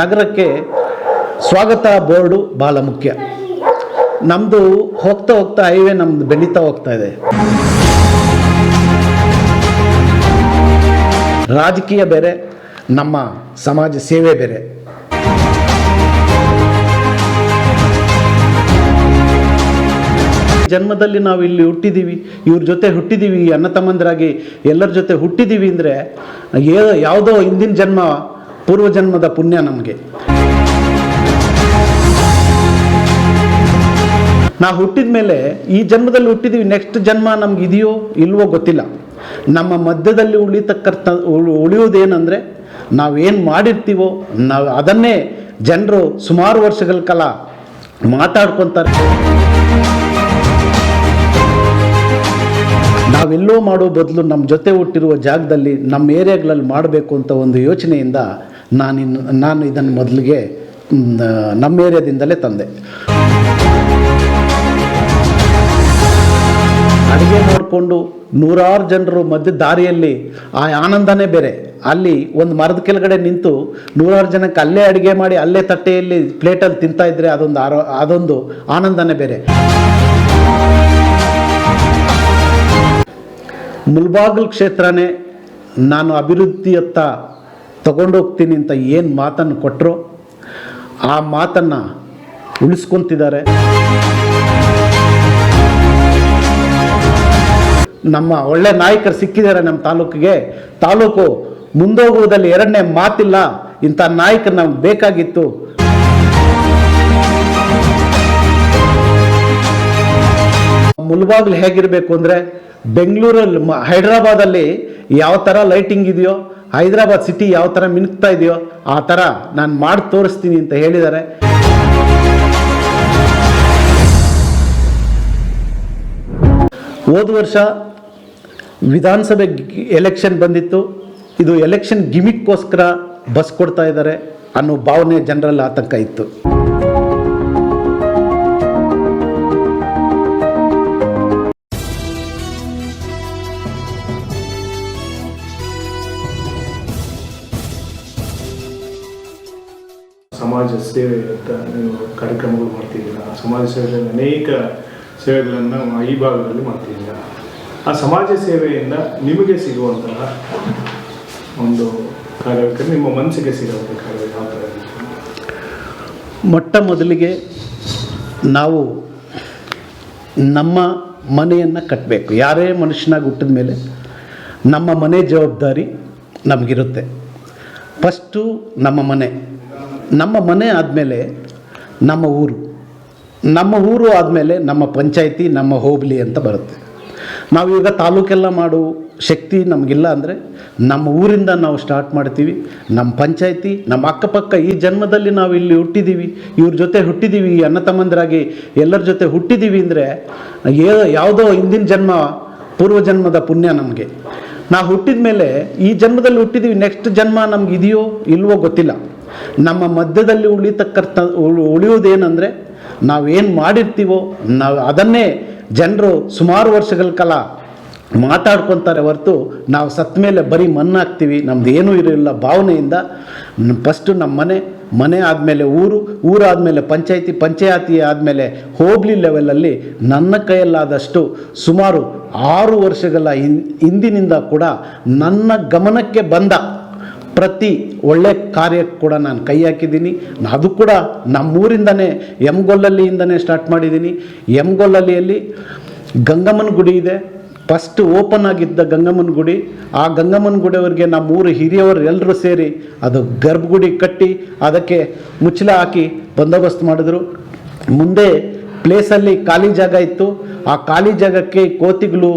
ನಗರಕ್ಕೆ ಸ್ವಾಗತ ಬೋರ್ಡು ಬಹಳ ಮುಖ್ಯ. ನಮ್ಮದು ಹೋಗ್ತಾ ಹೋಗ್ತಾ ಹೈವೇ ನಮ್ದು ಬೆಳೀತಾ ಹೋಗ್ತಾ ಇದೆ. ರಾಜಕೀಯ ಬೇರೆ, ನಮ್ಮ ಸಮಾಜ ಸೇವೆ ಬೇರೆ. ಜನ್ಮದಲ್ಲಿ ನಾವು ಇಲ್ಲಿ ಹುಟ್ಟಿದ್ದೀವಿ ಇವ್ರ ಜೊತೆ ಹುಟ್ಟಿದ್ದೀವಿ ಅಣ್ಣ ತಮ್ಮಂದಿರಾಗಿ ಎಲ್ಲರ ಜೊತೆ ಹುಟ್ಟಿದ್ದೀವಿ ಅಂದರೆ ಯಾವುದೋ ಹಿಂದಿನ ಜನ್ಮ ಪೂರ್ವ ಜನ್ಮದ ಪುಣ್ಯ ನಮಗೆ. ನಾವು ಹುಟ್ಟಿದ ಮೇಲೆ ಈ ಜನ್ಮದಲ್ಲಿ ಹುಟ್ಟಿದೀವಿ ನೆಕ್ಸ್ಟ್ ಜನ್ಮ ನಮ್ಗೆ ಇದೆಯೋ ಇಲ್ವೋ ಗೊತ್ತಿಲ್ಲ. ನಮ್ಮ ಮಧ್ಯದಲ್ಲಿ ಉಳಿತಕ್ಕಂಥ ಉಳ್- ಉಳಿಯುವುದೇನೆಂದರೆ ನಾವೇನು ಮಾಡಿರ್ತೀವೋ ನಾವು ಅದನ್ನೇ ಜನರು ಸುಮಾರು ವರ್ಷಗಳ ಕಾಲ ಮಾತಾಡ್ಕೊತಾರೆ. ನಾವೆಲ್ಲೋ ಮಾಡೋ ಬದಲು ನಮ್ಮ ಜೊತೆ ಹುಟ್ಟಿರುವ ಜಾಗದಲ್ಲಿ ನಮ್ಮ ಏರಿಯಾಗಳಲ್ಲಿ ಮಾಡಬೇಕು ಅಂತ ಒಂದು ಯೋಚನೆಯಿಂದ ನಾನಿನ್ನು, ನಾನು ಇದನ್ನು ಮೊದಲಿಗೆ ನಮ್ಮ ಏರಿಯಾದಿಂದಲೇ ತಂದೆ. ಅಡುಗೆ ನೋಡಿಕೊಂಡು ನೂರಾರು ಜನರು ಮಧ್ಯ ದಾರಿಯಲ್ಲಿ, ಆ ಆನಂದನೇ ಬೇರೆ. ಅಲ್ಲಿ ಒಂದು ಮರದ ಕೆಳಗಡೆ ನಿಂತು ನೂರಾರು ಜನಕ್ಕೆ ಅಲ್ಲೇ ಅಡುಗೆ ಮಾಡಿ, ಅಲ್ಲೇ ತಟ್ಟೆಯಲ್ಲಿ ಪ್ಲೇಟಲ್ಲಿ ತಿಂತಾ ಇದ್ದರೆ ಅದೊಂದು ಆರೋ, ಅದೊಂದು ಆನಂದನೇ ಬೇರೆ. ಮುಲ್ಬಾಗಲ್ ಕ್ಷೇತ್ರನೇ ನಾನು ಅಭಿವೃದ್ಧಿಯತ್ತ ತಗೊಂಡೋಗ್ತೀನಿ ಅಂತ ಏನು ಮಾತನ್ನು ಕೊಟ್ಟರು ಆ ಮಾತನ್ನು ಉಳಿಸ್ಕೊತಿದ್ದಾರೆ. ನಮ್ಮ ಒಳ್ಳೆ ನಾಯಕರು ಸಿಕ್ಕಿದ್ದಾರೆ ನಮ್ಮ ತಾಲೂಕಿಗೆ. ತಾಲೂಕು ಮುಂದೋಗುವುದಲ್ಲಿ ಎರಡನೇ ಮಾತಿಲ್ಲ, ಇಂಥ ನಾಯಕ ನಮ್ಗೆ ಬೇಕಾಗಿತ್ತು. ಮುಲ್ಬಾಗ್ಲು ಹೇಗಿರಬೇಕು ಅಂದರೆ, ಬೆಂಗಳೂರಲ್ಲಿ ಹೈದ್ರಾಬಾದಲ್ಲಿ ಯಾವ ಥರ ಲೈಟಿಂಗ್ ಇದೆಯೋ ಹೈದರಾಬಾದ್ ಸಿಟಿ ಯಾವ ಥರ ಮಿನುಕ್ತಾ ಇದೆಯೋ ಆ ಥರ ನಾನು ಮಾಡಿ ತೋರಿಸ್ತೀನಿ ಅಂತ ಹೇಳಿದ್ದಾರೆ. ಹೋದ ವರ್ಷ ವಿಧಾನಸಭೆ ಎಲೆಕ್ಷನ್ ಬಂದಿತ್ತು. ಇದು ಎಲೆಕ್ಷನ್ ಗಿಮಿಕ್ಕೋಸ್ಕರ ಬಸ್ ಕೊಡ್ತಾ ಇದ್ದಾರೆ ಅನ್ನೋ ಭಾವನೆ ಜನರಲ್ಲಿ ಆತಂಕ ಇತ್ತು. ಸೇವೆ ಅಂತ ಕಾರ್ಯಕ್ರಮಗಳು ಮಾಡ್ತಿದ್ದೀರ? ಸಮಾಜ ಸೇವೆಯಲ್ಲಿ ಅನೇಕ ಸೇವೆಗಳನ್ನು ಈ ಭಾಗದಲ್ಲಿ ಮಾಡ್ತಿದ್ದೀರ? ಆ ಸಮಾಜ ಸೇವೆಯಿಂದ ನಿಮಗೆ ಸಿಗುವಂತಹ ಒಂದು ಕಾರ್ಯಕ್ಕೆ, ನಿಮ್ಮ ಮನಸ್ಸಿಗೆ ಸಿಗುವಂಥ ಕಾರ್ಯ ಯಾವ ಥರ ಮೊಟ್ಟ ಮೊದಲಿಗೆ ನಾವು ನಮ್ಮ ಮನೆಯನ್ನು ಕಟ್ಟಬೇಕು ಯಾರೇ ಮನುಷ್ಯನಾಗಿ ಹುಟ್ಟಿದ ಮೇಲೆ ನಮ್ಮ ಮನೆ ಜವಾಬ್ದಾರಿ ನಮಗಿರುತ್ತೆ. ಫಸ್ಟು ನಮ್ಮ ಮನೆ. ನಮ್ಮ ಮನೆ ಆದಮೇಲೆ ನಮ್ಮ ಊರು. ನಮ್ಮ ಊರು ಆದಮೇಲೆ ನಮ್ಮ ಪಂಚಾಯಿತಿ, ನಮ್ಮ ಹೋಬಳಿ ಅಂತ ಬರುತ್ತೆ. ನಾವು ಈಗ ತಾಲೂಕೆಲ್ಲ ಮಾಡೋ ಶಕ್ತಿ ನಮಗಿಲ್ಲ ಅಂದರೆ ನಮ್ಮ ಊರಿಂದ ನಾವು ಸ್ಟಾರ್ಟ್ ಮಾಡ್ತೀವಿ. ನಮ್ಮ ಪಂಚಾಯಿತಿ, ನಮ್ಮ ಅಕ್ಕಪಕ್ಕ ಈ ಜನ್ಮದಲ್ಲಿ ನಾವು ಇಲ್ಲಿ ಹುಟ್ಟಿದ್ದೀವಿ ಇವ್ರ ಜೊತೆ ಹುಟ್ಟಿದ್ದೀವಿ ಅಣ್ಣ ತಮ್ಮಂದಿರಾಗಿ ಎಲ್ಲರ ಜೊತೆ ಹುಟ್ಟಿದ್ದೀವಿ ಅಂದರೆ ಯಾವುದೋ ಹಿಂದಿನ ಜನ್ಮ, ಪೂರ್ವ ಜನ್ಮದ ಪುಣ್ಯ ನಮಗೆ. ನಾವು ಹುಟ್ಟಿದ ಮೇಲೆ ಈ ಜನ್ಮದಲ್ಲಿ ಹುಟ್ಟಿದ್ದೀವಿ ನೆಕ್ಸ್ಟ್ ಜನ್ಮ ನಮ್ಗೆ ಇದೆಯೋ ಇಲ್ವೋ ಗೊತ್ತಿಲ್ಲ. ನಮ್ಮ ಮಧ್ಯದಲ್ಲಿ ಉಳಿತಕ್ಕಂಥ ಉಳ್- ಉಳಿಯುವುದೇನೆಂದರೆ ನಾವೇನು ಮಾಡಿರ್ತೀವೋ ನಾವು ಅದನ್ನೇ ಜನರು ಸುಮಾರು ವರ್ಷಗಳ ಕಾಲ ಮಾತಾಡ್ಕೊತಾರೆ ಹೊರತು ನಾವು ಸತ್ತ ಮೇಲೆ ಬರೀ ಮಣ್ಣಾಗ್ತೀವಿ ನಮ್ದು ಏನೂ ಇರಲಿಲ್ಲ ಭಾವನೆಯಿಂದ. ಫಸ್ಟು ನಮ್ಮ ಮನೆ ಮನೆ ಆದಮೇಲೆ ಊರು ಊರಾದಮೇಲೆ ಪಂಚಾಯತಿ ಪಂಚಾಯತಿ ಆದಮೇಲೆ ಹೋಬಳಿ ಲೆವೆಲಲ್ಲಿ ನನ್ನ ಕೈಯಲ್ಲಾದಷ್ಟು ಸುಮಾರು ಆರು ವರ್ಷಗಳ ಹಿಂದಿನಿಂದ ಕೂಡ ನನ್ನ ಗಮನಕ್ಕೆ ಬಂದ ಪ್ರತಿ ಒಳ್ಳೆ ಕಾರ್ಯಕ್ಕೆ ಕೂಡ ನಾನು ಕೈ ಹಾಕಿದ್ದೀನಿ. ಅದು ಕೂಡ ನಮ್ಮೂರಿಂದನೇ ಎಮ್ಗೊಲ್ಲಲ್ಲಿಯಿಂದನೇ ಸ್ಟಾರ್ಟ್ ಮಾಡಿದ್ದೀನಿ. ಎಮ್ಗೊಲ್ಲಲ್ಲಿಯಲ್ಲಿ ಗಂಗಮ್ಮನ ಗುಡಿ ಇದೆ. ಫಸ್ಟ್ ಓಪನ್ ಆಗಿದ್ದ ಗಂಗಮ್ಮನ ಗುಡಿ. ಆ ಗಂಗಮ್ಮನ ಗುಡಿಯವರಿಗೆ ನಮ್ಮೂರು ಹಿರಿಯವರು ಎಲ್ಲರೂ ಸೇರಿ ಅದು ಗರ್ಭಗುಡಿ ಕಟ್ಟಿ, ಅದಕ್ಕೆ ಮುಚ್ಚಲ ಹಾಕಿ ಬಂದೋಬಸ್ತ್ ಮಾಡಿದ್ರು. ಮುಂದೆ ಪ್ಲೇಸಲ್ಲಿ ಖಾಲಿ ಜಾಗ ಇತ್ತು. ಆ ಖಾಲಿ ಜಾಗಕ್ಕೆ ಕೋತಿಗಳು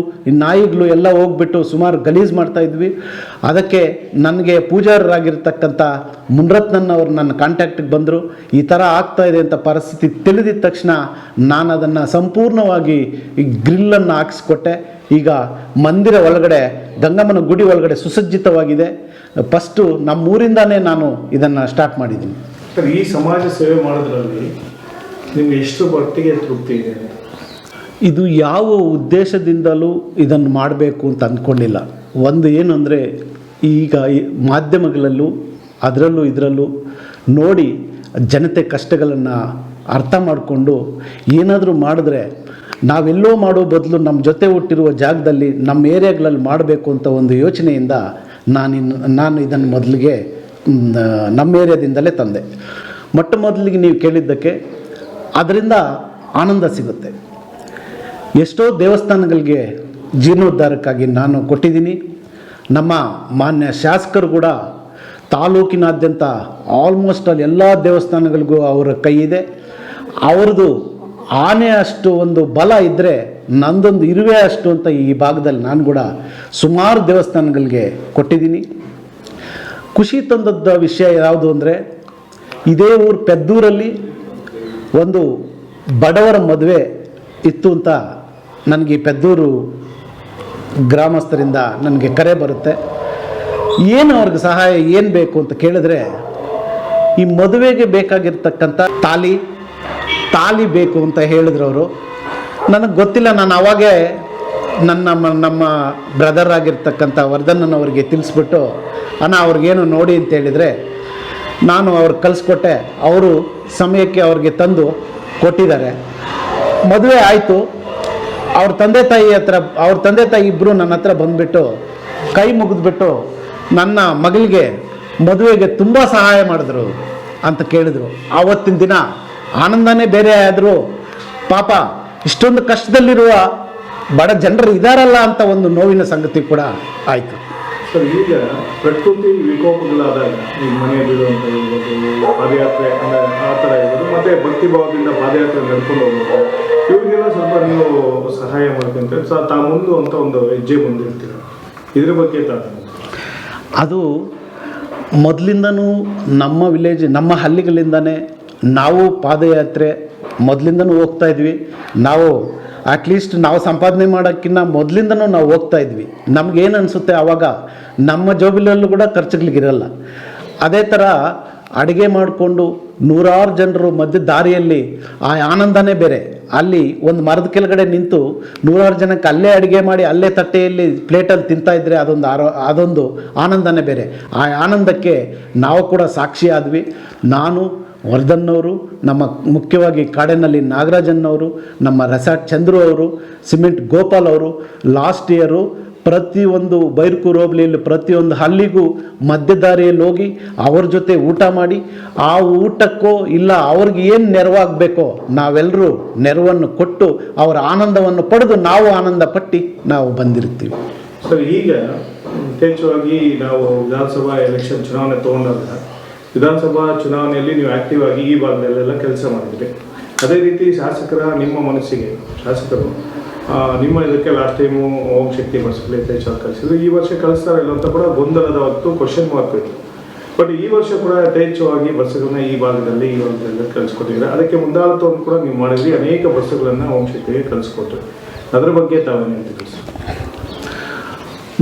ನಾಯಿಗಳು ಎಲ್ಲ ಹೋಗ್ಬಿಟ್ಟು ಸುಮಾರು ಗಲೀಜು ಮಾಡ್ತಾ ಇದ್ವಿ. ಅದಕ್ಕೆ ನನಗೆ ಪೂಜಾರರಾಗಿರ್ತಕ್ಕಂಥ ಮುನ್ರತ್ನನ್ ಅವರು ನನ್ನ ಕಾಂಟ್ಯಾಕ್ಟಿಗೆ ಬಂದರು. ಈ ಥರ ಆಗ್ತಾ ಇದೆ ಅಂತ ಪರಿಸ್ಥಿತಿ ತಿಳಿದಿದ್ದ ತಕ್ಷಣ ನಾನು ಅದನ್ನು ಸಂಪೂರ್ಣವಾಗಿ ಈ ಗ್ರಿಲ್ಲನ್ನು ಹಾಕಿಸ್ಕೊಟ್ಟೆ. ಈಗ ಮಂದಿರ ಒಳಗಡೆ, ಗಂಗಮ್ಮನ ಗುಡಿ ಒಳಗಡೆ ಸುಸಜ್ಜಿತವಾಗಿದೆ. ಫಸ್ಟು ನಮ್ಮೂರಿಂದಾನೇ ನಾನು ಇದನ್ನು ಸ್ಟಾರ್ಟ್ ಮಾಡಿದ್ದೀನಿ. ಈ ಸಮಾಜ ಸೇವೆ ಮಾಡೋದ್ರಲ್ಲಿ ನಿಮ್ಗೆ ಎಷ್ಟು ಮಟ್ಟಿಗೆ ತೃಪ್ತಿ ಇದೆ ಇದು ಯಾವ ಉದ್ದೇಶದಿಂದಲೂ ಇದನ್ನು ಮಾಡಬೇಕು ಅಂತ ಅಂದ್ಕೊಂಡಿಲ್ಲ. ಒಂದು ಏನು ಅಂದರೆ ಈಗ ಮಾಧ್ಯಮಗಳಲ್ಲೂ, ಅದರಲ್ಲೂ ಇದರಲ್ಲೂ ನೋಡಿ ಜನತೆ ಕಷ್ಟಗಳನ್ನು ಅರ್ಥ ಮಾಡಿಕೊಂಡು ಏನಾದರೂ ಮಾಡಿದ್ರೆ ನಾವೆಲ್ಲೋ ಮಾಡೋ ಬದಲು ನಮ್ಮ ಜೊತೆ ಹುಟ್ಟಿರುವ ಜಾಗದಲ್ಲಿ ನಮ್ಮ ಏರಿಯಾಗಳಲ್ಲಿ ಮಾಡಬೇಕು ಅಂತ ಒಂದು ಯೋಚನೆಯಿಂದ ನಾನಿನ್ನು, ನಾನು ಇದನ್ನು ಮೊದಲಿಗೆ ನಮ್ಮ ಏರಿಯಾದಿಂದಲೇ ತಂದೆ. ಮೊಟ್ಟ ಮೊದಲಿಗೆ ನೀವು ಕೇಳಿದ್ದಕ್ಕೆ ಅದರಿಂದ ಆನಂದ ಸಿಗುತ್ತೆ. ಎಷ್ಟೋ ದೇವಸ್ಥಾನಗಳಿಗೆ ಜೀರ್ಣೋದ್ಧಾರಕ್ಕಾಗಿ ನಾನು ಕೊಟ್ಟಿದ್ದೀನಿ. ನಮ್ಮ ಮಾನ್ಯ ಶಾಸಕರು ಕೂಡ ತಾಲೂಕಿನಾದ್ಯಂತ ಆಲ್ಮೋಸ್ಟ್ ಅಲ್ಲಿ ಎಲ್ಲ ದೇವಸ್ಥಾನಗಳಿಗೂ ಅವರ ಕೈ ಇದೆ. ಅವ್ರದ್ದು ಆನೆ ಅಷ್ಟು ಒಂದು ಬಲ ಇದ್ದರೆ ನಂದೊಂದು ಇರುವೆ ಅಷ್ಟು ಅಂತ ಈ ಭಾಗದಲ್ಲಿ ನಾನು ಕೂಡ ಸುಮಾರು ದೇವಸ್ಥಾನಗಳಿಗೆ ಕೊಟ್ಟಿದ್ದೀನಿ. ಖುಷಿ ತಂದದ್ದ ವಿಷಯ ಯಾವುದು ಅಂದರೆ ಇದೇ ಊರು ಪೆದ್ದೂರಲ್ಲಿ ಒಂದು ಬಡವರ ಮದುವೆ ಇತ್ತು ಅಂತ ನನಗೆ ಪೆದ್ದೂರು ಗ್ರಾಮಸ್ಥರಿಂದ ನನಗೆ ಕರೆ ಬರುತ್ತೆ. ಏನು ಅವ್ರಿಗೆ ಸಹಾಯ, ಏನು ಬೇಕು ಅಂತ ಕೇಳಿದ್ರೆ ಈ ಮದುವೆಗೆ ಬೇಕಾಗಿರ್ತಕ್ಕಂಥ ತಾಲಿ ತಾಲಿ ಬೇಕು ಅಂತ ಹೇಳಿದ್ರು ಅವರು. ನನಗೆ ಗೊತ್ತಿಲ್ಲ, ನಾನು ಅವಾಗೇ ನನ್ನ ನಮ್ಮ ಬ್ರದರ್ ಆಗಿರ್ತಕ್ಕಂಥ ವರ್ಧನ್ನನವರಿಗೆ ತಿಳಿಸ್ಬಿಟ್ಟು, ಅಣ್ಣ, ಅವ್ರಿಗೇನು ನೋಡಿ ಅಂತ ಹೇಳಿದರೆ ನಾನು ಅವ್ರಿಗೆ ಕಲಿಸ್ಕೊಟ್ಟೆ, ಅವರು ಸಮಯಕ್ಕೆ ಅವ್ರಿಗೆ ತಂದು ಕೊಟ್ಟಿದ್ದಾರೆ. ಮದುವೆ ಆಯಿತು. ಅವ್ರ ತಂದೆ ತಾಯಿ ಹತ್ರ, ಅವ್ರ ತಂದೆ ತಾಯಿ ಇಬ್ಬರು ನನ್ನ ಹತ್ರ ಬಂದುಬಿಟ್ಟು ಕೈ ಮುಗಿದ್ಬಿಟ್ಟು ನನ್ನ ಮಗಳಿಗೆ ಮದುವೆಗೆ ತುಂಬ ಸಹಾಯ ಮಾಡಿದ್ರು ಅಂತ ಕೇಳಿದರು. ಆವತ್ತಿನ ದಿನ ಆನಂದನೇ ಬೇರೆ ಆದರೂ. ಪಾಪ, ಇಷ್ಟೊಂದು ಕಷ್ಟದಲ್ಲಿರುವ ಬಡ ಜನರು ಇದ್ದಾರಲ್ಲ ಅಂತ ಒಂದು ನೋವಿನ ಸಂಗತಿ ಕೂಡ ಆಯಿತು. ಸರ್ ಈಗ ಪ್ರಕೃತಿ ವಿಕೋಪಗಳಾದಾಗ ಈಗ ಮನೆ ಬೀಳುವಂತ ಇರ್ಬೋದು ಪಾದಯಾತ್ರೆ ಅಂದ್ರೆ ಆ ಥರ ಇರ್ಬೋದು ಮತ್ತೆ ಭಕ್ತಿ ಭಾವದಿಂದ ಪಾದಯಾತ್ರೆ ನಡ್ಕೊಂಡು ಹೋಗ್ಬೋದು. ಇವ್ರಿಗೆಲ್ಲ ಸ್ವಲ್ಪ ನೀವು ಸಹಾಯ ಮಾಡ್ಕೊಂತ ಸರ್ ತಾ ಮುಂದೆ ಅಂತ ಒಂದು ಹೆಜ್ಜೆ ಮುಂದಿರ್ತೀರ ಇದ್ರ ಬಗ್ಗೆ ತಾ ಅದು ಮೊದಲಿಂದನೂ ನಮ್ಮ ವಿಲೇಜ್ ನಮ್ಮ ಹಳ್ಳಿಗಳಿಂದನೇ ನಾವು ಪಾದಯಾತ್ರೆ ಮೊದಲಿಂದನೂ ಹೋಗ್ತಾ ಇದ್ವಿ. ನಾವು ಅಟ್ಲೀಸ್ಟ್ ನಾವು ಸಂಪಾದನೆ ಮಾಡೋಕ್ಕಿಂತ ಮೊದಲಿಂದನೂ ನಾವು ಹೋಗ್ತಾ ಇದ್ವಿ. ನಮಗೇನು ಅನಿಸುತ್ತೆ ಆವಾಗ ನಮ್ಮ ಜೋಬಿಲಲ್ಲೂ ಕೂಡ ಖರ್ಚುಗಳಿಗಿರಲ್ಲ. ಅದೇ ಥರ ಅಡುಗೆ ಮಾಡಿಕೊಂಡು ನೂರಾರು ಜನರು ಮಧ್ಯ ದಾರಿಯಲ್ಲಿ ಆ ಆನಂದನೇ ಬೇರೆ. ಅಲ್ಲಿ ಒಂದು ಮರದ ಕೆಳಗಡೆ ನಿಂತು ನೂರಾರು ಜನಕ್ಕೆ ಅಲ್ಲೇ ಅಡುಗೆ ಮಾಡಿ, ಅಲ್ಲೇ ತಟ್ಟೆಯಲ್ಲಿ ಪ್ಲೇಟಲ್ಲಿ ತಿಂತಾ ಇದ್ದರೆ ಅದೊಂದು ಆರೋ, ಅದೊಂದು ಆನಂದನೇ ಬೇರೆ. ಆ ಆನಂದಕ್ಕೆ ನಾವು ಕೂಡ ಸಾಕ್ಷಿ ಆದ್ವಿ ನಾನು ವರ್ಧನ್ನವರು, ನಮ್ಮ ಮುಖ್ಯವಾಗಿ ಕಾಡಿನಲ್ಲಿ ನಾಗರಾಜನ್ನವರು, ನಮ್ಮ ರೆಸಾರ್ಟ್ ಚಂದ್ರು ಅವರು, ಸಿಮೆಂಟ್ ಗೋಪಾಲ್ ಅವರು, ಲಾಸ್ಟ್ ಇಯರು ಪ್ರತಿಯೊಂದು ಬೈರ್ಕೂರು ಹೋಬಳಿಯಲ್ಲಿ ಪ್ರತಿಯೊಂದು ಹಲ್ಲಿಗೂ ಮಧ್ಯದಾರಿಯಲ್ಲಿ ಹೋಗಿ ಅವ್ರ ಜೊತೆ ಊಟ ಮಾಡಿ, ಆ ಊಟಕ್ಕೋ ಇಲ್ಲ ಅವ್ರಿಗೆ ಏನು ನೆರವಾಗಬೇಕೋ ನಾವೆಲ್ಲರೂ ನೆರವನ್ನು ಕೊಟ್ಟು ಅವರ ಆನಂದವನ್ನು ಪಡೆದು ನಾವು ಆನಂದ ಪಟ್ಟು ನಾವು ಬಂದಿರ್ತೀವಿ ಸರ್, ಈಗ ಯಥೇಚ್ಛವಾಗಿ ನಾವು ವಿಧಾನಸಭಾ ಎಲೆಕ್ಷನ್ ಚುನಾವಣೆ ತಗೊಂಡಾಗ ವಿಧಾನಸಭಾ ಚುನಾವಣೆಯಲ್ಲಿ ನೀವು ಆಕ್ಟಿವ್ ಆಗಿ ಈ ಭಾಗದಲ್ಲೆಲ್ಲ ಕೆಲಸ ಮಾಡಿದ್ರಿ. ಅದೇ ರೀತಿ ಶಾಸಕರ ನಿಮ್ಮ ಮನಸ್ಸಿಗೆ, ಶಾಸಕರು ನಿಮ್ಮ ಇದಕ್ಕೆ ಲಾಸ್ಟ್ ಟೈಮು ಓಂ ಶಕ್ತಿ ಬಸ್ಗಳು ಯಥೇಚ್ಛವಾಗಿ ಕಳಿಸಿದ್ರು. ಈ ವರ್ಷ ಕಳಿಸ್ತಾರೆ ಇಲ್ಲ ಅಂತ ಕೂಡ ಗೊಂದಲದ ಹೊತ್ತು ಕ್ವಶನ್ ಮಾರ್ಕ್ ಇತ್ತು. ಬಟ್ ಈ ವರ್ಷ ಕೂಡ ಯಥೇಚ್ಛವಾಗಿ ಬಸ್ಸುಗಳನ್ನ ಈ ಭಾಗದಲ್ಲಿ ಈ ಭಾಗದಲ್ಲಿ ಕಳಿಸ್ಕೊಟ್ಟಿದ್ದಾರೆ. ಅದಕ್ಕೆ ಮುಂದಾಳತ್ವವನ್ನು ಕೂಡ ನೀವು ಮಾಡಿದ್ರಿ. ಅನೇಕ ಬಸ್ಸುಗಳನ್ನು ಓಂ ಶಕ್ತಿಗೆ ಕಳಿಸ್ಕೊಟ್ರಿ. ಅದರ ಬಗ್ಗೆ ತಾವೇನು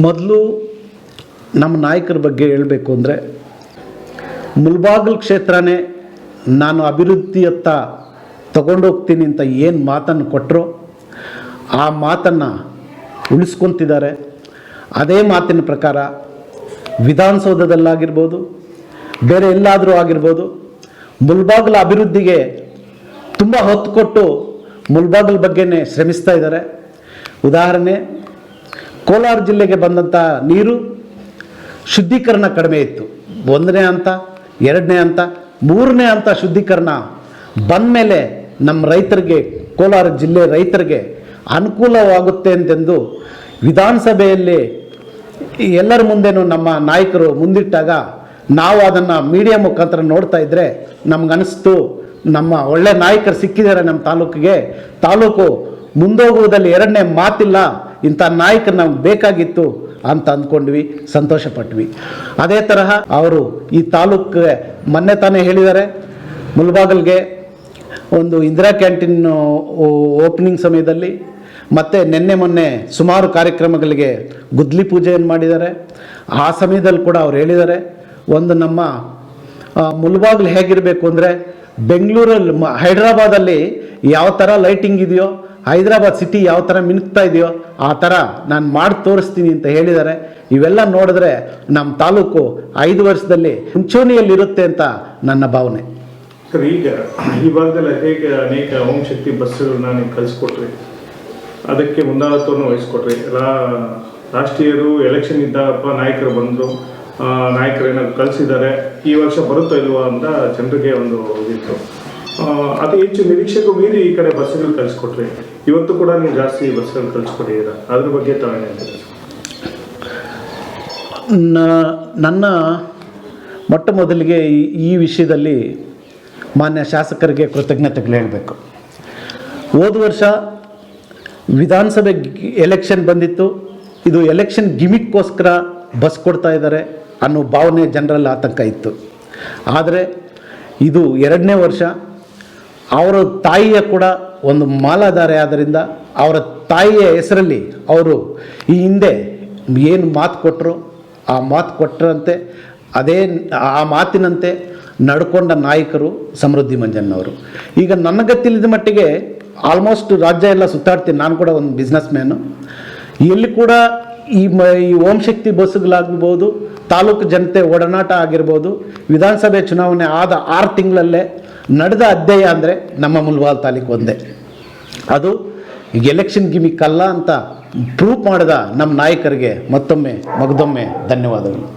ಮೊದಲು ನಮ್ಮ ನಾಯಕರ ಬಗ್ಗೆ ಹೇಳಬೇಕು ಅಂದರೆ ಮುಲ್ಬಾಗಿಲು ಕ್ಷೇತ್ರನೇ ನಾನು ಅಭಿವೃದ್ಧಿಯತ್ತ ತಗೊಂಡೋಗ್ತೀನಿ ಅಂತ ಏನು ಮಾತನ್ನು ಕೊಟ್ಟರು ಆ ಮಾತನ್ನು ಉಳಿಸ್ಕೊತಿದ್ದಾರೆ. ಅದೇ ಮಾತಿನ ಪ್ರಕಾರ ವಿಧಾನಸೌಧದಲ್ಲಾಗಿರ್ಬೋದು, ಬೇರೆ ಎಲ್ಲಾದರೂ ಆಗಿರ್ಬೋದು, ಮುಲ್ಬಾಗಲ ಅಭಿವೃದ್ಧಿಗೆ ತುಂಬ ಹೊತ್ತು ಕೊಟ್ಟು ಮುಲ್ಬಾಗಲ್ ಬಗ್ಗೆನೇ ಶ್ರಮಿಸ್ತಾ ಇದ್ದಾರೆ. ಉದಾಹರಣೆ, ಕೋಲಾರ ಜಿಲ್ಲೆಗೆ ಬಂದಂಥ ನೀರು ಶುದ್ಧೀಕರಣ ಕಡಿಮೆ ಇತ್ತು. ಒಂದನೇ ಹಂತ ಎರಡನೇ ಹಂತ, ಮೂರನೇ ಹಂತ ಶುದ್ಧೀಕರಣ. ಬಂದ ಮೇಲೆ ನಮ್ಮ ರೈತರಿಗೆ, ಕೋಲಾರ ಜಿಲ್ಲೆ ರೈತರಿಗೆ ಅನುಕೂಲವಾಗುತ್ತೆ ಅಂತೆಂದು ವಿಧಾನಸಭೆಯಲ್ಲಿ ಎಲ್ಲರ ಮುಂದೆನೂ ನಮ್ಮ ನಾಯಕರು ಮುಂದಿಟ್ಟಾಗ ನಾವು ಅದನ್ನು ಮೀಡಿಯಾ ಮುಖಾಂತರ ನೋಡ್ತಾ ಇದ್ದರೆ ನಮಗನ್ನಿಸ್ತು ನಮ್ಮ ಒಳ್ಳೆ ನಾಯಕರು ಸಿಕ್ಕಿದ್ದಾರೆ ನಮ್ಮ ತಾಲೂಕಿಗೆ. ತಾಲೂಕು ಮುಂದೋಗುವುದಲ್ಲಿ ಎರಡನೇ ಮಾತಿಲ್ಲ ಇಂಥ ನಾಯಕರು ನಮ್ಗೆ ಬೇಕಾಗಿತ್ತು. ಅಂತ ಅಂದ್ಕೊಂಡ್ವಿ ಸಂತೋಷ ಪಟ್ವಿ ಅದೇ ತರಹ ಅವರು ಈ ತಾಲೂಕಿಗೆ ಮೊನ್ನೆ ತಾನೇ ಹೇಳಿದ್ದಾರೆ, ಮುಲ್ಬಾಗಲ್ಗೆ ಒಂದು ಇಂದಿರಾ ಕ್ಯಾಂಟೀನ್ ಓಪನಿಂಗ್ ಸಮಯದಲ್ಲಿ, ಮತ್ತು ನಿನ್ನೆ ಮೊನ್ನೆ ಸುಮಾರು ಕಾರ್ಯಕ್ರಮಗಳಿಗೆ ಗುದ್ಲಿ ಪೂಜೆಯನ್ನು ಮಾಡಿದ್ದಾರೆ. ಆ ಸಮಯದಲ್ಲಿ ಕೂಡ ಅವ್ರು ಹೇಳಿದ್ದಾರೆ, ಒಂದು ನಮ್ಮ ಮುಲ್ಬಾಗ್ಲು ಹೇಗಿರಬೇಕು ಅಂದರೆ, ಬೆಂಗಳೂರಲ್ಲಿ, ಮ, ಹೈದ್ರಾಬಾದಲ್ಲಿ ಯಾವ ಥರ ಲೈಟಿಂಗ್ ಇದೆಯೋ ಹೈದರಾಬಾದ್ ಸಿಟಿ ಯಾವ ಥರ ಮಿನುಕ್ತಾ ಇದೆಯೋ ಆ ಥರ ನಾನು ಮಾಡಿ ತೋರಿಸ್ತೀನಿ ಅಂತ ಹೇಳಿದ್ದಾರೆ ಇವೆಲ್ಲ ನೋಡಿದ್ರೆ ನಮ್ಮ ತಾಲೂಕು ಐದು ವರ್ಷದಲ್ಲಿ ಮುಂಚೂಣಿಯಲ್ಲಿರುತ್ತೆ ಅಂತ ನನ್ನ ಭಾವನೆ. ಸರ್ ಈಗ ಈ ಭಾಗದಲ್ಲಿ ಅನೇಕ ಅನೇಕ ಓಂ ಶಕ್ತಿ ಬಸ್ಸುಗಳನ್ನ ನೀವು ಕಳಿಸ್ಕೊಟ್ರಿ. ಅದಕ್ಕೆ ಮುಂದಾಳತ್ವವನ್ನು ವಹಿಸ್ಕೊಟ್ರಿ. ಎಲ್ಲ ರಾಷ್ಟ್ರೀಯರು ಎಲೆಕ್ಷನ್ ಇದ್ದಾಗಪ್ಪ ನಾಯಕರು ಬಂದರು ನಾಯಕರೇನಾದ್ರು ಕಳಿಸಿದ್ದಾರೆ ಈ ವರ್ಷ ಬರುತ್ತೋ ಇಲ್ವಾ ಅಂತ ಜನರಿಗೆ ಒಂದು ಇದಿತ್ತು ಆ, ಅತಿ ಹೆಚ್ಚು ನಿರೀಕ್ಷೆಗೂ ಮೀರಿ ಈ ಕಡೆ ಬಸ್ಸುಗಳು ಕಳಿಸ್ಕೊಟ್ರಿ. ಇವತ್ತು ಕೂಡ ನೀವು ಜಾಸ್ತಿ ಬಸ್ಗಳು ಕಳಿಸ್ಕೊಟ್ಟಿದ್ದೀರಾ? ಅದ್ರ ಬಗ್ಗೆ ಹೇಳ್ತೀರಾ ನನ್ನ ಮೊಟ್ಟ ಮೊದಲಿಗೆ ಈ- ಈ ವಿಷಯದಲ್ಲಿ ಮಾನ್ಯ ಶಾಸಕರಿಗೆ ಕೃತಜ್ಞತೆಗಳು ಹೇಳಬೇಕು. ಹೋದ ವರ್ಷ ವಿಧಾನಸಭೆ ಎಲೆಕ್ಷನ್ ಬಂದಿತ್ತು. ಇದು ಎಲೆಕ್ಷನ್ ಗಿಮಿಕ್ಕೋಸ್ಕರ ಬಸ್ ಕೊಡ್ತಾ ಇದ್ದಾರೆ ಅನ್ನೋ ಭಾವನೆ ಜನರಲ್ಲಿ ಆತಂಕ ಇತ್ತು. ಆದರೆ ಇದು ಎರಡನೇ ವರ್ಷ ಅವರ ತಾಯಿಯ ಕೂಡ ಒಂದು ಮಾಲಾಧಾರೆ ಆದ್ದರಿಂದ ಅವರ ತಾಯಿಯ ಹೆಸರಲ್ಲಿ ಅವರು ಈ ಹಿಂದೆ ಏನು ಮಾತು ಕೊಟ್ಟರು ಆ ಮಾತು ಕೊಟ್ಟರಂತೆ ಅದೇ ಆ ಮಾತಿನಂತೆ ನಡ್ಕೊಂಡ ನಾಯಕರು ಸಮೃದ್ಧಿ ಮಂಜಣ್ಣವರು. ಈಗ ನನಗೆ ತಿಳಿದ ಮಟ್ಟಿಗೆ ಆಲ್ಮೋಸ್ಟ್ ರಾಜ್ಯ ಎಲ್ಲ ಸುತ್ತಾಡ್ತೀನಿ. ನಾನು ಕೂಡ ಒಂದು ಬಿಸ್ನೆಸ್ ಮ್ಯಾನು ಎಲ್ಲಿ ಕೂಡ ಈ ಮ, ಈ ಓಂ ಶಕ್ತಿ ತಾಲೂಕು ಜನತೆ ಒಡನಾಟ ಆಗಿರ್ಬೋದು, ವಿಧಾನಸಭೆ ಚುನಾವಣೆ ಆದ ಆರು ತಿಂಗಳಲ್ಲೇ ನಡೆದ ಅಧ್ಯಾಯ ಅಂದರೆ ನಮ್ಮ ಮುಲ್ವಾಲ್ ತಾಲೂಕು ಒಂದೇ. ಅದು ಎಲೆಕ್ಷನ್ ಗಿಮಿಕ್ ಅಲ್ಲ ಅಂತ ಪ್ರೂವ್ ಮಾಡಿದ ನಮ್ಮ ನಾಯಕರಿಗೆ ಮತ್ತೊಮ್ಮೆ ಮಗದೊಮ್ಮೆ ಧನ್ಯವಾದಗಳು.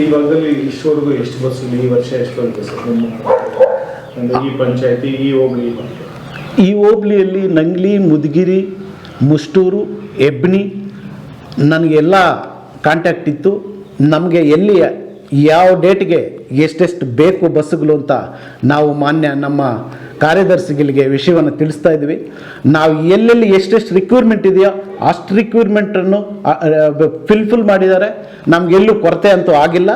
ಈ ಭಾಗದಲ್ಲಿ ಇಷ್ಟವರೆಗೂ ಎಷ್ಟು ಬಸ್ ಈ ವರ್ಷ ಎಷ್ಟು ಈ ಪಂಚಾಯತಿ ಈ ಹೋಬಳಿ ಈ ಹೋಬ್ಳಿಯಲ್ಲಿ ನಂಗ್ಲಿ ಮುದಗಿರಿ ಮುಷ್ಟೂರು ಎಬ್ನಿ ನನಗೆಲ್ಲ ಕಾಂಟ್ಯಾಕ್ಟ್ ಇತ್ತು. ನಮಗೆ ಎಲ್ಲಿ ಯಾವ ಡೇಟ್ಗೆ ಎಷ್ಟೆಷ್ಟು ಬೇಕು ಬಸ್ಸುಗಳು ಅಂತ ನಾವು ಮಾನ್ಯ ನಮ್ಮ ಕಾರ್ಯದರ್ಶಿಗಳಿಗೆ ವಿಷಯವನ್ನು ತಿಳಿಸ್ತಾ ಇದ್ವಿ ನಾವು ಎಲ್ಲೆಲ್ಲಿ ಎಷ್ಟೆಷ್ಟು ರಿಕ್ವೈರ್ಮೆಂಟ್ ಇದೆಯೋ ಅಷ್ಟು ರಿಕ್ವೈರ್ಮೆಂಟನ್ನು ಫಿಲ್ಫಿಲ್ ಮಾಡಿದ್ದಾರೆ. ನಮಗೆಲ್ಲೂ ಕೊರತೆ ಅಂತೂ ಆಗಿಲ್ಲ.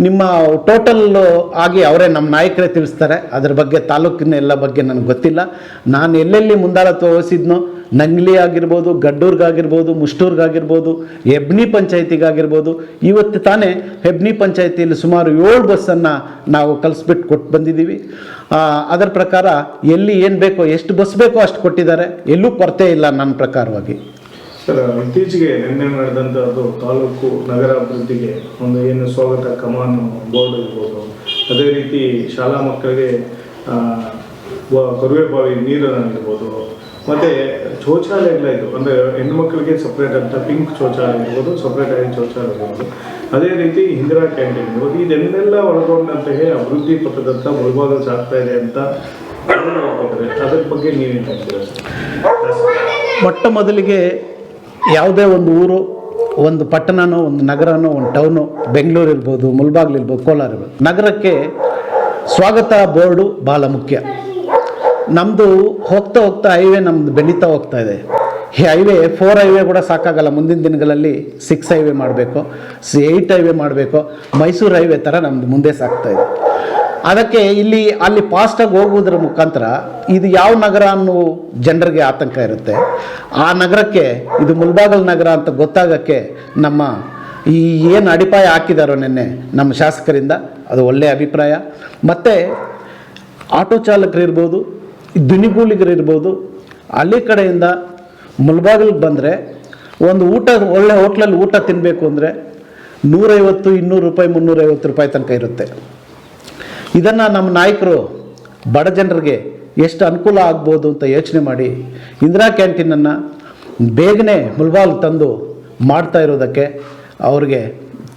ನಿಮ್ಮ ಟೋಟಲ್ ಆಗಿ ಅವರೇ ನಮ್ಮ ನಾಯಕರೇ ತಿಳಿಸ್ತಾರೆ. ಅದ್ರ ಬಗ್ಗೆ ತಾಲೂಕಿನ ಎಲ್ಲ ಬಗ್ಗೆ ನನಗೆ ಗೊತ್ತಿಲ್ಲ. ನಾನು ಎಲ್ಲೆಲ್ಲಿ ಮುಂದಾಳತ್ವ ವಹಿಸಿದ್ನೋ ನಂಗ್ಲಿ ಆಗಿರ್ಬೋದು ಗಡ್ಡೂರ್ಗಾಗಿರ್ಬೋದು, ಮುಷ್ಟೂರ್ಗಾಗಿರ್ಬೋದು, ಹೆಬ್ನಿ ಪಂಚಾಯತಿಗಾಗಿರ್ಬೋದು, ಇವತ್ತು ತಾನೇ ಹೆಬ್ನಿ ಪಂಚಾಯತಿಯಲ್ಲಿ ಸುಮಾರು ಏಳು ಬಸ್ಸನ್ನು ನಾವು ಕಲಿಸ್ಬಿಟ್ಟು ಕೊಟ್ಟು ಬಂದಿದ್ದೀವಿ. ಅದರ ಪ್ರಕಾರ ಎಲ್ಲಿ ಏನು ಬೇಕೋ, ಎಷ್ಟು ಬಸ್ ಬೇಕೋ ಅಷ್ಟು ಕೊಟ್ಟಿದ್ದಾರೆ. ಎಲ್ಲೂ ಕೊರತೆ ಇಲ್ಲ ನನ್ನ ಪ್ರಕಾರವಾಗಿ. ಸರ್, ಇತ್ತೀಚೆಗೆ ನಿನ್ನೆ ನಡೆದಂಥದ್ದು ತಾಲೂಕು ನಗರ ಅಭಿವೃದ್ಧಿಗೆ ಒಂದು ಏನು ಸ್ವಾಗತ ಕಮಾನು ಬೋರ್ಡ್ ಇರ್ಬೋದು. ಅದೇ ರೀತಿ ಶಾಲಾ ಮಕ್ಕಳಿಗೆ ಕೊರುವೆ ಬಾವಿ ನೀರನ್ನು ಇರ್ಬೋದು ಮತ್ತೆ ಶೌಚಾಲಯಗಳ ಇದು, ಅಂದರೆ ಹೆಣ್ಣು ಮಕ್ಕಳಿಗೆ ಸಪ್ರೇಟ್ ಅಂತ ಪಿಂಕ್ ಶೌಚಾಲಯ ಇರ್ಬೋದು ಸಪ್ರೇಟ್ ಆಗಿ ಶೌಚಾಲಯ ಇರ್ಬೋದು. ಅದೇ ರೀತಿ ಇಂದಿರಾ ಕ್ಯಾಂಟೀನ್ ಇರ್ಬೋದು. ಇದನ್ನೆಲ್ಲ ಒಳಗೊಂಡಂತಹ ಅಭಿವೃದ್ಧಿ ಪಥದತ್ತ ಮುಳುಬಾಗ ಸಾಗ್ತಾ ಇದೆ ಅಂತ. ಅದ್ರ ಬಗ್ಗೆ ನೀವೇನು ಮೊಟ್ಟ ಮೊದಲಿಗೆ ಯಾವುದೇ ಒಂದು ಊರು, ಒಂದು ಪಟ್ಟಣನೋ, ಒಂದು ನಗರನೋ, ಒಂದು ಟೌನು ಬೆಂಗಳೂರು ಇರ್ಬೋದು ಮುಲ್ಬಾಗ್ಲಿರ್ಬೋದು ಕೋಲಾರ ಇರ್ಬೋದು, ನಗರಕ್ಕೆ ಸ್ವಾಗತ ಬೋರ್ಡು ಭಾಳ ಮುಖ್ಯ. ನಮ್ಮದು ಹೋಗ್ತಾ ಹೋಗ್ತಾ ಹೈವೇ ನಮ್ಮದು ಬೆಳೀತಾ ಹೋಗ್ತಾ ಇದೆ. ಈ ಹೈವೇ ಫೋರ್ ಹೈವೇ ಕೂಡ ಸಾಕಾಗಲ್ಲ. ಮುಂದಿನ ದಿನಗಳಲ್ಲಿ ಸಿಕ್ಸ್ ಹೈವೇ ಮಾಡಬೇಕು ಏಯ್ಟ್ ಹೈವೇ ಮಾಡಬೇಕು. ಮೈಸೂರು ಹೈವೇ ಥರ ನಮ್ದು ಮುಂದೆ ಸಾಕ್ತಾ ಇದೆ. ಅದಕ್ಕೆ ಇಲ್ಲಿ, ಅಲ್ಲಿ ಫಾಸ್ಟಾಗಿ ಹೋಗುವುದರ ಮುಖಾಂತರ ಇದು ಯಾವ ನಗರ ಅನ್ನೋ ಜನರಿಗೆ ಆತಂಕ ಇರುತ್ತೆ. ಆ ನಗರಕ್ಕೆ, ಇದು ಮುಲ್ಬಾಗಲ್ ನಗರ ಅಂತ ಗೊತ್ತಾಗಕ್ಕೆ ನಮ್ಮ ಈ ಏನು ಅಡಿಪಾಯ ಹಾಕಿದಾರೋ ನಿನ್ನೆ ನಮ್ಮ ಶಾಸಕರಿಂದ, ಅದು ಒಳ್ಳೆಯ ಅಭಿಪ್ರಾಯ. ಮತ್ತು, ಆಟೋ ಚಾಲಕರಿರ್ಬೋದು ದಿನಿಗೂಲಿಗರಿರ್ಬೋದು ಹಳ್ಳಿ ಕಡೆಯಿಂದ ಮುಲ್ಬಾಗಿಲಿಗೆ ಬಂದರೆ ಒಂದು ಊಟ, ಒಳ್ಳೆ ಹೋಟ್ಲಲ್ಲಿ ಊಟ ತಿನ್ನಬೇಕು ಅಂದರೆ ನೂರೈವತ್ತು, ಇನ್ನೂರು ರೂಪಾಯಿ, ಮುನ್ನೂರೈವತ್ತು ರೂಪಾಯಿ ತನಕ ಇರುತ್ತೆ. ಇದನ್ನು ನಮ್ಮ ನಾಯಕರು, ಬಡ ಜನರಿಗೆ ಎಷ್ಟು ಅನುಕೂಲ ಆಗ್ಬೋದು ಅಂತ ಯೋಚನೆ ಮಾಡಿ ಇಂದಿರಾ ಕ್ಯಾಂಟೀನನ್ನು ಬೇಗನೆ ಮುಲ್ಬಾಲ್ ತಂದು ಮಾಡ್ತಾ ಇರೋದಕ್ಕೆ ಅವ್ರಿಗೆ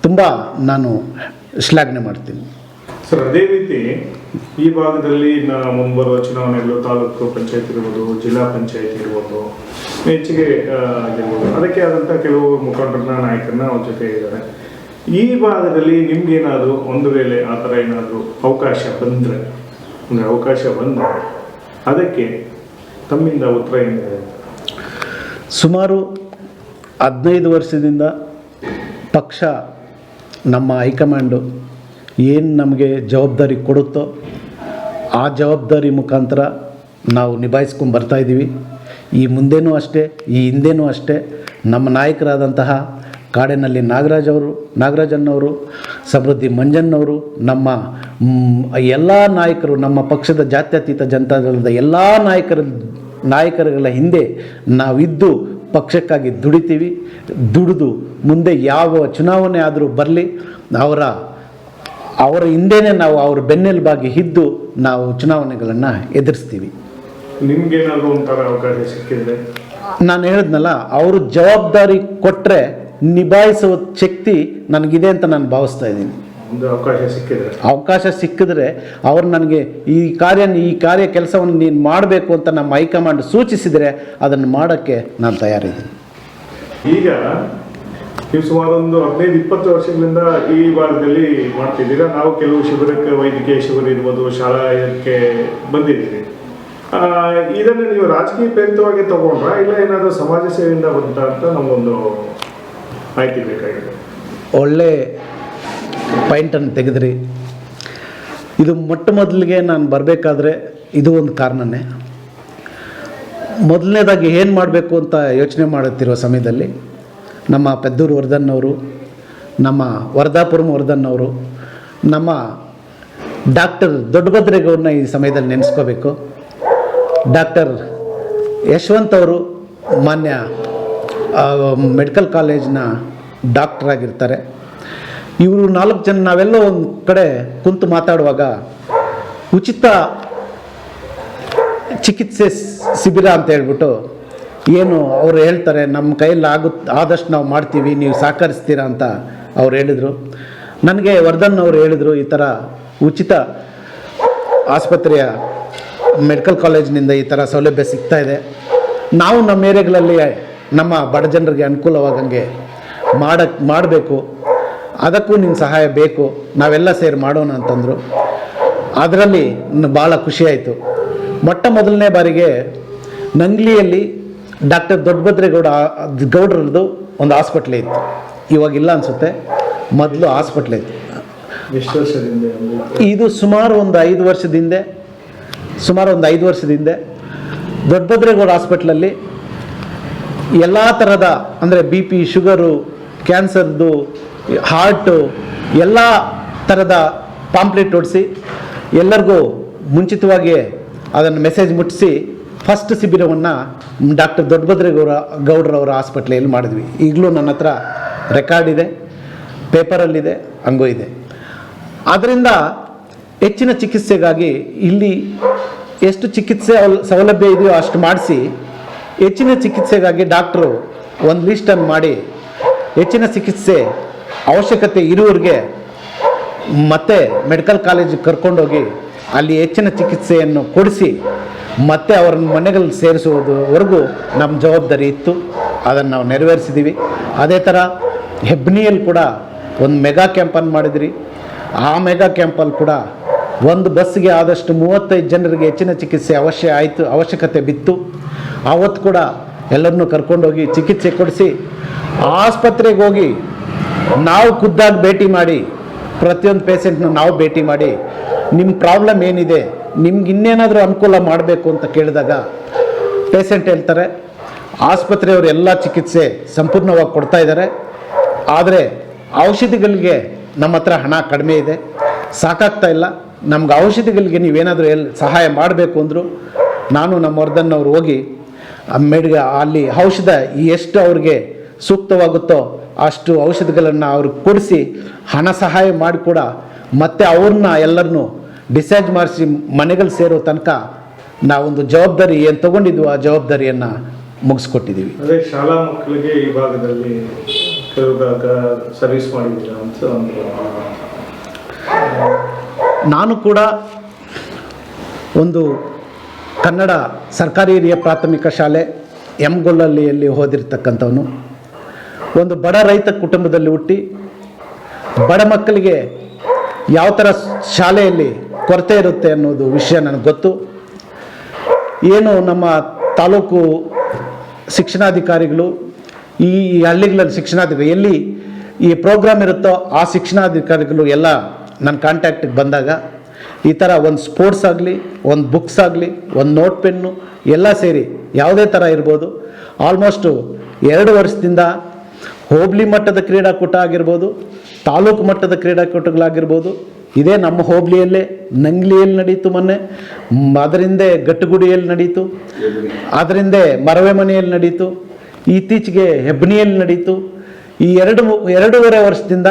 ತುಂಬ ನಾನು ಶ್ಲಾಘನೆ ಮಾಡ್ತೀನಿ. ಸರ್, ಅದೇ ರೀತಿ ಈ ಭಾಗದಲ್ಲಿ ಮುಂಬರುವ ಚುನಾವಣೆಗಳು ತಾಲೂಕು ಪಂಚಾಯತ್ ಇರ್ಬೋದು, ಜಿಲ್ಲಾ ಪಂಚಾಯತ್ ಇರ್ಬೋದು, ಹೆಚ್ಚಿಗೆ ಆಗಿರ್ಬೋದು. ಅದಕ್ಕೆ ಆದಂಥ ಕೆಲವು ಮುಖಂಡರನ್ನ, ನಾಯಕರನ್ನ ಅವ್ರ ಜೊತೆ ಇದ್ದಾರೆ. ಈ ಭಾಗದಲ್ಲಿ ನಿಮ್ಗೇನಾದರೂ ಒಂದು ವೇಳೆ ಆ ಥರ ಏನಾದರೂ ಅವಕಾಶ ಬಂದರೆ, ಅಂದರೆ ಅವಕಾಶ ಬಂದರೆ ಅದಕ್ಕೆ ತಮ್ಮಿಂದ ಉತ್ತರ ಏನಿದೆ ಸುಮಾರು ಹದಿನೈದು ವರ್ಷದಿಂದ ಪಕ್ಷ ನಮ್ಮ ಹೈಕಮಾಂಡು ಏನು ನಮಗೆ ಜವಾಬ್ದಾರಿ ಕೊಡುತ್ತೋ ಆ ಜವಾಬ್ದಾರಿ ಮುಖಾಂತರ ನಾವು ನಿಭಾಯಿಸ್ಕೊಂಡು ಬರ್ತಾ ಇದ್ದೀವಿ ಈ ಮುಂದೆನೂ ಅಷ್ಟೇ, ಈ ಹಿಂದೆನೂ ಅಷ್ಟೇ, ನಮ್ಮ ನಾಯಕರಾದಂತಹ ಕಾಡಿನಲ್ಲಿ ನಾಗರಾಜ್ ಅವರು ನಾಗರಾಜನ್ನವರು ಸಮೃದ್ಧಿ ಮಂಜನ್ನವರು ನಮ್ಮ ಎಲ್ಲ ನಾಯಕರು, ನಮ್ಮ ಪಕ್ಷದ ಜಾತ್ಯತೀತ ಜನತಾದಳದ ಎಲ್ಲ ನಾಯಕರ, ನಾಯಕರುಗಳ ಹಿಂದೆ ನಾವಿದ್ದು ಪಕ್ಷಕ್ಕಾಗಿ ದುಡಿತೀವಿ. ದುಡಿದು ಮುಂದೆ ಯಾವ ಚುನಾವಣೆ ಆದರೂ ಬರಲಿ, ಅವರ ಅವರ ಹಿಂದೆನೇ ನಾವು ಅವ್ರ ಬೆನ್ನೆಲುಬಾಗಿ ಇದ್ದು ನಾವು ಚುನಾವಣೆಗಳನ್ನು ಎದುರಿಸ್ತೀವಿ. ನಿಮ್ಗೇನಾದ್ರು ಒಂಥರ ಅವಕಾಶ ಸಿಕ್ಕಿದ್ರೆ? ನಾನು ಹೇಳಿದ್ನಲ್ಲ ಅವರು ಜವಾಬ್ದಾರಿ ಕೊಟ್ಟರೆ ನಿಭಾಯಿಸುವ ಶಕ್ತಿ ನನಗಿದೆ ಅಂತ ನಾನು ಭಾವಿಸ್ತಾ ಇದ್ದೀನಿ. ಒಂದು ಅವಕಾಶ ಸಿಕ್ಕಿದ್ರೆ? ಅವಕಾಶ ಸಿಕ್ಕಿದ್ರೆ ಅವ್ರು ನನಗೆ ಈ ಕಾರ್ಯ ಈ ಕಾರ್ಯ ಕೆಲಸವನ್ನು ನೀನು ಮಾಡಬೇಕು ಅಂತ ನಮ್ಮ ಹೈಕಮಾಂಡ್ ಸೂಚಿಸಿದರೆ ಅದನ್ನು ಮಾಡೋಕ್ಕೆ ನಾನು ತಯಾರಿದ್ದೀನಿ. ಈಗ ನೀವು ಸುಮಾರು ಒಂದು ಹದಿನೈದು, ಇಪ್ಪತ್ತು ವರ್ಷಗಳಿಂದ ಈ ಭಾಗದಲ್ಲಿ ಮಾಡ್ತಿದ್ದೀರಾ? ನಾವು ಕೆಲವು ಶಿಬಿರಕ್ಕೆ, ವೈದ್ಯಕೀಯ ಶಿಬಿರ ಇರ್ಬೋದು, ಶಾಲಾ ಇದಕ್ಕೆ ಬಂದಿದ್ದೀರಿ ಇದನ್ನು ನೀವು ರಾಜಕೀಯ ಪ್ರೇರಿತವಾಗಿ ತಗೊಂಡ್ರಾ? ಇಲ್ಲ ಏನಾದರೂ ಸಮಾಜ ಸೇವೆಯಿಂದ ಬಂತ ಅಂತ ನಮಗೊಂದು ಮಾಹಿತಿ ಬೇಕಾಗಿದೆ. ಒಳ್ಳೆ ಪಾಯಿಂಟನ್ನು ತೆಗೆದ್ರಿ. ಇದು ಮೊಟ್ಟ ಮೊದಲಿಗೆ ನಾನು ಬರಬೇಕಾದ್ರೆ ಇದು ಒಂದು ಕಾರಣನೇ. ಮೊದಲನೇದಾಗಿ ಏನು ಮಾಡಬೇಕು ಅಂತ ಯೋಚನೆ ಮಾಡುತ್ತಿರುವ ಸಮಯದಲ್ಲಿ ನಮ್ಮ ಪೆದ್ದೂರು ವರ್ಧನ್ ಅವರು ನಮ್ಮ ವರ್ಧಾಪುರಂ ವರ್ಧನ್ ಅವರು ನಮ್ಮ ಡಾಕ್ಟರ್ ದೊಡ್ಡಭದ್ರೇಗೌಡನ ಈ ಸಮಯದಲ್ಲಿ ನೆನೆಸ್ಕೋಬೇಕು. ಡಾಕ್ಟರ್ ಯಶವಂತ್ ಅವರು ಮಾನ್ಯ ಮೆಡಿಕಲ್ ಕಾಲೇಜ್ನ ಡಾಕ್ಟರ್ ಆಗಿರ್ತಾರೆ. ಇವರು ನಾಲ್ಕು ಜನ ನಾವೆಲ್ಲ ಒಂದು ಕಡೆ ಕುಂತು ಮಾತಾಡುವಾಗ ಉಚಿತ ಚಿಕಿತ್ಸೆ ಶಿಬಿರ ಅಂತ ಹೇಳ್ಬಿಟ್ಟು ಏನು ಅವ್ರು ಹೇಳ್ತಾರೆ, ನಮ್ಮ ಕೈಯಲ್ಲಿ ಆಗುತ್ತೆ ಆದಷ್ಟು ನಾವು ಮಾಡ್ತೀವಿ, ನೀವು ಸಹಕರಿಸ್ತೀರಾ? ಅಂತ ಅವ್ರು ಹೇಳಿದರು. ನನಗೆ ವರ್ಧನ್ ಅವರು ಹೇಳಿದರು ಈ ಥರ ಉಚಿತ ಆಸ್ಪತ್ರೆಯ ಮೆಡಿಕಲ್ ಕಾಲೇಜಿನಿಂದ ಈ ಥರ ಸೌಲಭ್ಯ ಸಿಗ್ತಾ ಇದೆ. ನಾವು ನಮ್ಮ ಏರಿಯಾಗಳಲ್ಲಿ, ನಮ್ಮ ಬಡ ಜನರಿಗೆ ಅನುಕೂಲವಾಗಂಗೆ ಮಾಡಕ್ಕೆ ಮಾಡಬೇಕು. ಅದಕ್ಕೂ ನಿನ್ನ ಸಹಾಯ ಬೇಕು. ನಾವೆಲ್ಲ ಸೇರಿ ಮಾಡೋಣ ಅಂತಂದರು. ಅದರಲ್ಲಿ ಭಾಳ ಖುಷಿಯಾಯಿತು ಮೊಟ್ಟ ಮೊದಲನೇ ಬಾರಿಗೆ ನಂಗ್ಲಿಯಲ್ಲಿ ಡಾಕ್ಟರ್ ದೊಡ್ಡಭದ್ರೇಗೌಡ ಗೌಡ್ರದ್ದು ಒಂದು ಹಾಸ್ಪಿಟ್ಲ್ ಇತ್ತು. ಇವಾಗಿಲ್ಲ ಅನಿಸುತ್ತೆ. ಮೊದಲು ಹಾಸ್ಪಿಟ್ಲ್ ಇತ್ತು. ಎಷ್ಟು ವರ್ಷದಿಂದ ಇದು ಸುಮಾರು ಒಂದು ಐದು ವರ್ಷದ ಹಿಂದೆ ಸುಮಾರು ಒಂದು ಐದು ವರ್ಷದ ಹಿಂದೆ ದೊಡ್ಡಭದ್ರೇಗೌಡ ಹಾಸ್ಪಿಟ್ಲಲ್ಲಿ ಎಲ್ಲ ಥರದ ಅಂದರೆ ಬಿ ಪಿ ಶುಗರು ಕ್ಯಾನ್ಸರ್ದು ಹಾರ್ಟು ಎಲ್ಲ ಥರದ ಪಾಂಪ್ಲೆಟ್ ಹೊಡಿಸಿ ಎಲ್ಲರಿಗೂ ಮುಂಚಿತವಾಗಿ ಅದನ್ನು ಮೆಸೇಜ್ ಮುಟ್ಟಿಸಿ ಫಸ್ಟ್ ಶಿಬಿರವನ್ನು ಡಾಕ್ಟರ್ ದೊಡ್ಡಭದ್ರೇಗೌಡ ಗೌಡ್ರವರ ಹಾಸ್ಪಿಟ್ಲಲ್ಲಿ ಮಾಡಿದ್ವಿ. ಈಗಲೂ ನನ್ನ ಹತ್ರ ರೆಕಾರ್ಡ್ ಇದೆ ಪೇಪರಲ್ಲಿದೆ ಹಂಗೂ ಇದೆ. ಆದ್ದರಿಂದ ಹೆಚ್ಚಿನ ಚಿಕಿತ್ಸೆಗಾಗಿ ಇಲ್ಲಿ ಎಷ್ಟು ಚಿಕಿತ್ಸೆ ಸೌಲಭ್ಯ ಇದೆಯೋ ಅಷ್ಟು ಮಾಡಿಸಿ, ಹೆಚ್ಚಿನ ಚಿಕಿತ್ಸೆಗಾಗಿ ಡಾಕ್ಟ್ರು ಒಂದು ಲಿಸ್ಟನ್ನು ಮಾಡಿ, ಹೆಚ್ಚಿನ ಚಿಕಿತ್ಸೆ ಅವಶ್ಯಕತೆ ಇರುವವರಿಗೆ ಮತ್ತೆ ಮೆಡಿಕಲ್ ಕಾಲೇಜಿಗೆ ಕರ್ಕೊಂಡೋಗಿ ಅಲ್ಲಿ ಹೆಚ್ಚಿನ ಚಿಕಿತ್ಸೆಯನ್ನು ಕೊಡಿಸಿ ಮತ್ತೆ ಅವ್ರನ್ನ ಮನೆಗಳಲ್ಲಿ ಸೇರಿಸುವುದವರೆಗೂ ನಮ್ಮ ಜವಾಬ್ದಾರಿ ಇತ್ತು. ಅದನ್ನು ನಾವು ನೆರವೇರಿಸಿದ್ದೀವಿ. ಅದೇ ಥರ ಹೆಬ್ನಿಯಲ್ಲಿ ಕೂಡ ಒಂದು ಮೆಗಾ ಕ್ಯಾಂಪನ್ನು ಮಾಡಿದ್ರಿ. ಆ ಮೆಗಾ ಕ್ಯಾಂಪಲ್ಲಿ ಕೂಡ ಒಂದು ಬಸ್ಗೆ ಆದಷ್ಟು ಮೂವತ್ತೈದು ಜನರಿಗೆ ಹೆಚ್ಚಿನ ಚಿಕಿತ್ಸೆ ಅವಶ್ಯ ಆಯಿತು, ಅವಶ್ಯಕತೆ ಬಿತ್ತು. ಆವತ್ತು ಕೂಡ ಎಲ್ಲರನ್ನೂ ಕರ್ಕೊಂಡೋಗಿ ಚಿಕಿತ್ಸೆ ಕೊಡಿಸಿ ಆಸ್ಪತ್ರೆಗೆ ಹೋಗಿ ನಾವು ಖುದ್ದಾಗಿ ಭೇಟಿ ಮಾಡಿ, ಪ್ರತಿಯೊಂದು ಪೇಷೆಂಟ್ನ ನಾವು ಭೇಟಿ ಮಾಡಿ, ನಿಮ್ಮ ಪ್ರಾಬ್ಲಮ್ ಏನಿದೆ ನಿಮ್ಗೆ ಇನ್ನೇನಾದರೂ ಅನುಕೂಲ ಮಾಡಬೇಕು ಅಂತ ಕೇಳಿದಾಗ ಪೇಷಂಟ್ ಹೇಳ್ತಾರೆ, ಆಸ್ಪತ್ರೆಯವರು ಎಲ್ಲ ಚಿಕಿತ್ಸೆ ಸಂಪೂರ್ಣವಾಗಿ ಕೊಡ್ತಾ ಇದ್ದಾರೆ. ಆದರೆ ಔಷಧಿಗಳಿಗೆ ನಮ್ಮ ಹತ್ರ ಹಣ ಕಡಿಮೆ ಇದೆ. ಸಾಕಾಗ್ತಾ ಇಲ್ಲ. ನಮ್ಗೆ ಔಷಧಿಗಳಿಗೆ ನೀವೇನಾದರೂ ಎಲ್ಲಿ ಸಹಾಯ ಮಾಡಬೇಕು ಅಂದರು ನಾನು ನಮ್ಮ ವರ್ಧನ್ನವ್ರು ಹೋಗಿ ಮೆಡ್ಗ ಅಲ್ಲಿ ಔಷಧ ಎಷ್ಟು ಅವ್ರಿಗೆ ಸೂಕ್ತವಾಗುತ್ತೋ ಅಷ್ಟು ಔಷಧಿಗಳನ್ನು ಅವ್ರಿಗೆ ಕೊಡಿಸಿ ಹಣ ಸಹಾಯ ಮಾಡಿ ಕೂಡ ಮತ್ತೆ ಅವ್ರನ್ನ ಎಲ್ಲರನ್ನೂ ಡಿಸ್ಚಾರ್ಜ್ ಮಾಡಿಸಿ ಮನೆಗಳು ಸೇರೋ ತನಕ ನಾವೊಂದು ಜವಾಬ್ದಾರಿ ಏನು ತಗೊಂಡಿದ್ವು ಆ ಜವಾಬ್ದಾರಿಯನ್ನು ಮುಗಿಸ್ಕೊಟ್ಟಿದ್ದೀವಿ. ಅದೇ ಶಾಲಾ ಮಕ್ಕಳಿಗೆ ಈ ಭಾಗದಲ್ಲಿ ಸರ್ವಿಸ್ ಮಾಡಿದ್ದೀರಾ ಅಂತ ನಾನು ಕೂಡ ಒಂದು ಕನ್ನಡ ಸರ್ಕಾರಿ ಹಿರಿಯ ಪ್ರಾಥಮಿಕ ಶಾಲೆ ಎಂ ಗೊಲ್ಲಲ್ಲಿಯಲ್ಲಿ ಓದಿರ್ತಕ್ಕಂಥವನು. ಒಂದು ಬಡ ರೈತ ಕುಟುಂಬದಲ್ಲಿ ಹುಟ್ಟಿ ಬಡ ಮಕ್ಕಳಿಗೆ ಯಾವ ಥರ ಶಾಲೆಯಲ್ಲಿ ಕೊರತೆ ಇರುತ್ತೆ ಅನ್ನೋದು ವಿಷಯ ನನಗೆ ಗೊತ್ತು. ಏನು ನಮ್ಮ ತಾಲೂಕು ಶಿಕ್ಷಣಾಧಿಕಾರಿಗಳು, ಈ ಹಳ್ಳಿಗಳಲ್ಲಿ ಶಿಕ್ಷಣಾಧಿಕಾರಿ ಎಲ್ಲಿ ಈ ಪ್ರೋಗ್ರಾಮ್ ಇರುತ್ತೋ ಆ ಶಿಕ್ಷಣಾಧಿಕಾರಿಗಳು ಎಲ್ಲ ನನ್ನ ಕಾಂಟ್ಯಾಕ್ಟಿಗೆ ಬಂದಾಗ, ಈ ಥರ ಒಂದು ಸ್ಪೋರ್ಟ್ಸ್ ಆಗಲಿ, ಒಂದು ಬುಕ್ಸ್ ಆಗಲಿ, ಒಂದು ನೋಟ್ ಪೆನ್ನು ಎಲ್ಲ ಸೇರಿ ಯಾವುದೇ ಥರ ಇರ್ಬೋದು. ಆಲ್ಮೋಸ್ಟು ಎರಡು ವರ್ಷದಿಂದ ಹೋಬ್ಳಿ ಮಟ್ಟದ ಕ್ರೀಡಾಕೂಟ ಆಗಿರ್ಬೋದು, ತಾಲೂಕು ಮಟ್ಟದ ಕ್ರೀಡಾಕೂಟಗಳಾಗಿರ್ಬೋದು ಇದೇ ನಮ್ಮ ಹೋಬಳಿಯಲ್ಲೇ ನಂಗ್ಲಿಯಲ್ಲಿ ನಡೀತು ಮೊನ್ನೆ, ಅದರಿಂದ ಗಟ್ಟುಗುಡಿಯಲ್ಲಿ ನಡೀತು, ಅದರಿಂದ ಮರವೆ ಮನೆಯಲ್ಲಿ ನಡೀತು, ಇತ್ತೀಚೆಗೆ ಹೆಬ್ನಿಯಲ್ಲಿ ನಡೀತು. ಈ ಎರಡು ಎರಡೂವರೆ ವರ್ಷದಿಂದ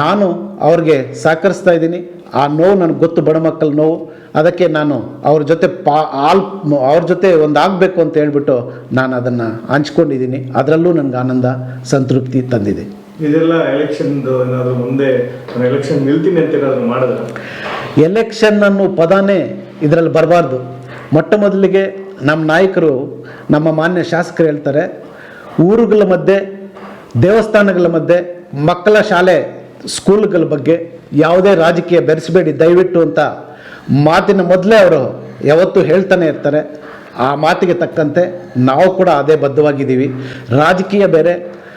ನಾನು ಅವ್ರಿಗೆ ಸಹಕರಿಸ್ತಾ ಇದ್ದೀನಿ. ಆ ನೋವು ನನಗೆ ಗೊತ್ತು, ಬಡ ಮಕ್ಕಳ ನೋವು. ಅದಕ್ಕೆ ನಾನು ಅವ್ರ ಜೊತೆ ಪಾ, ಆಲ್, ಅವ್ರ ಜೊತೆ ಒಂದು ಆಗಬೇಕು ಅಂತ ಹೇಳ್ಬಿಟ್ಟು ನಾನು ಅದನ್ನು ಹಂಚ್ಕೊಂಡಿದ್ದೀನಿ. ಅದರಲ್ಲೂ ನನಗೆ ಆನಂದ, ಸಂತೃಪ್ತಿ ತಂದಿದೆ. ಇದೆಲ್ಲ ಎಲೆಕ್ಷನ್ದು ಏನಾದರೂ ಮುಂದೆ ಎಲೆಕ್ಷನ್ ನಿಲ್ತೀನಿ ಅಂತ ಏನಾದರೂ ಮಾಡಿದ್ರೆ? ಎಲೆಕ್ಷನ್ ಅನ್ನೋ ಪದನೇ ಇದರಲ್ಲಿ ಬರಬಾರ್ದು. ಮೊಟ್ಟ ಮೊದಲಿಗೆ ನಮ್ಮ ನಾಯಕರು ನಮ್ಮ ಮಾನ್ಯ ಶಾಸಕರು ಹೇಳ್ತಾರೆ, ಊರುಗಳ ಮಧ್ಯೆ, ದೇವಸ್ಥಾನಗಳ ಮಧ್ಯೆ, ಮಕ್ಕಳ ಶಾಲೆ ಸ್ಕೂಲ್ಗಳ ಬಗ್ಗೆ ಯಾವುದೇ ರಾಜಕೀಯ ಬೆರೆಸಬೇಡಿ, ದಯವಿಟ್ಟು ಅಂತ ಮಾತಿನ ಮೊದಲೇ ಅವರು ಯಾವತ್ತೂ ಹೇಳ್ತಾನೆ ಇರ್ತಾರೆ. ಆ ಮಾತಿಗೆ ತಕ್ಕಂತೆ ನಾವು ಕೂಡ ಅದೇ ಬದ್ಧವಾಗಿದ್ದೀವಿ. ರಾಜಕೀಯ ಬೇರೆ